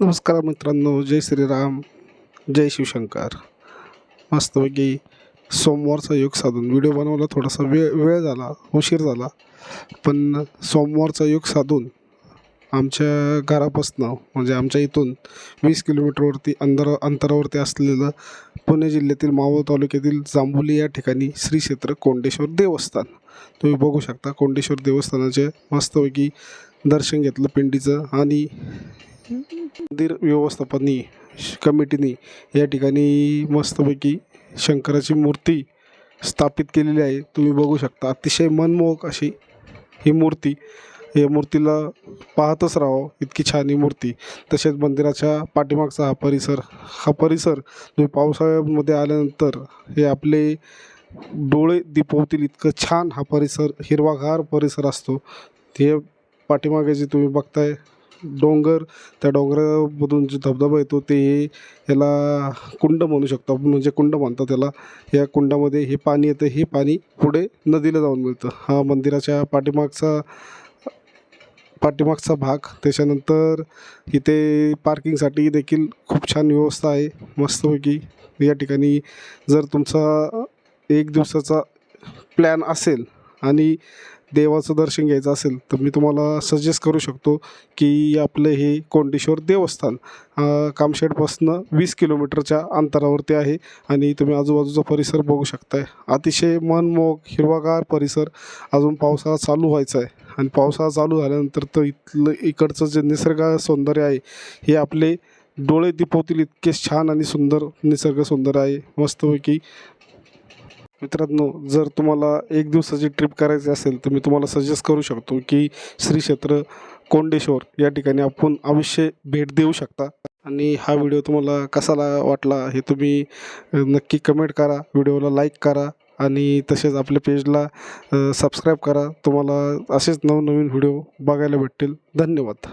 नमस्कार मित्रांनो जय श्रीराम जय शिवशंकर. मस्तपैकी सोमवारचा योग साधून व्हिडिओ बनवायला थोडासा वेळ वेळ झाला उशीर झाला. पण सोमवारचा योग साधून आमच्या घरापासनं म्हणजे आमच्या इथून वीस किलोमीटरवरती अंतर अंतरावरती असलेलं पुणे जिल्ह्यातील मावळ तालुक्यातील जांभुली या ठिकाणी श्री क्षेत्र कोंडेश्वर देवस्थान. तुम्ही बघू शकता कोंडेश्वर देवस्थानाचे मस्तपैकी दर्शन घेतलं पिंडीचं आणि मंदिर व्यवस्थापनी कमिटीने या ठिकाणी मस्तपैकी शंकराची मूर्ती स्थापित केलेली आहे. तुम्ही बघू शकता. अतिशय मनमोहक अशी ही मूर्ती. या मूर्तीला पाहतच राहावं. इतकी छान ही मूर्ती. तसेच मंदिराच्या पाठीमागचा हा परिसर हा परिसर तुम्ही पावसाळ्यामध्ये आल्यानंतर हे आपले डोळे दिपवतील इतकं छान हा परिसर हिरवागार परिसर असतो. ते पाठीमागे जे तुम्ही बघताय डोंगर त्या डोंगरामधून जो धबधबा येतो ते याला कुंड म्हणू शकतो आपण. म्हणजे कुंड म्हणतात त्याला या कुंडामध्ये हे पाणी येतं. हे पाणी पुढे नदीला जाऊन मिळतं. हा मंदिराच्या पाठीमागचा पाठीमागचा भाग. त्याच्यानंतर इथे पार्किंगसाठी देखील खूप छान व्यवस्था आहे. मस्तपैकी या ठिकाणी जर तुमचा एक दिवसाचा प्लॅन असेल आणि देवाचं दर्शन घ्यायचं असेल तर मी तुम्हाला सजेस्ट करू शकतो की आपलं हे कोंडेश्वर देवस्थान कामशेडपासनं वीस किलोमीटरच्या अंतरावरती आहे आणि तुम्ही आजूबाजूचा परिसर बघू शकताय. अतिशय मनमोहक हिरवागार परिसर अजून पावसाळा चालू व्हायचा आहे. आणि पावसाळा चालू झाल्यानंतर तर इथलं इकडचं जे निसर्ग सौंदर्य आहे हे आपले डोळे दिपवतील इतके छान आणि सुंदर निसर्ग सुंदर आहे. मस्तपैकी मित्रांनो जर तुम्हाला एक दिवसाची ट्रिप करायची असेल तर मी तुम्हाला सजेस्ट करू शकतो की श्री क्षेत्र कोंडेश्वर या ठिकाणी आपण अवश्य भेट देऊ शकता. आणि हा व्हिडिओ तुम्हाला कसाला वाटला हे तुम्ही नक्की कमेंट करा व्हिडिओला लाईक करा आणि तसेच आपल्या पेजला सबस्क्राईब करा. तुम्हाला असेच नवनवीन व्हिडिओ बघायला भेटतील. धन्यवाद.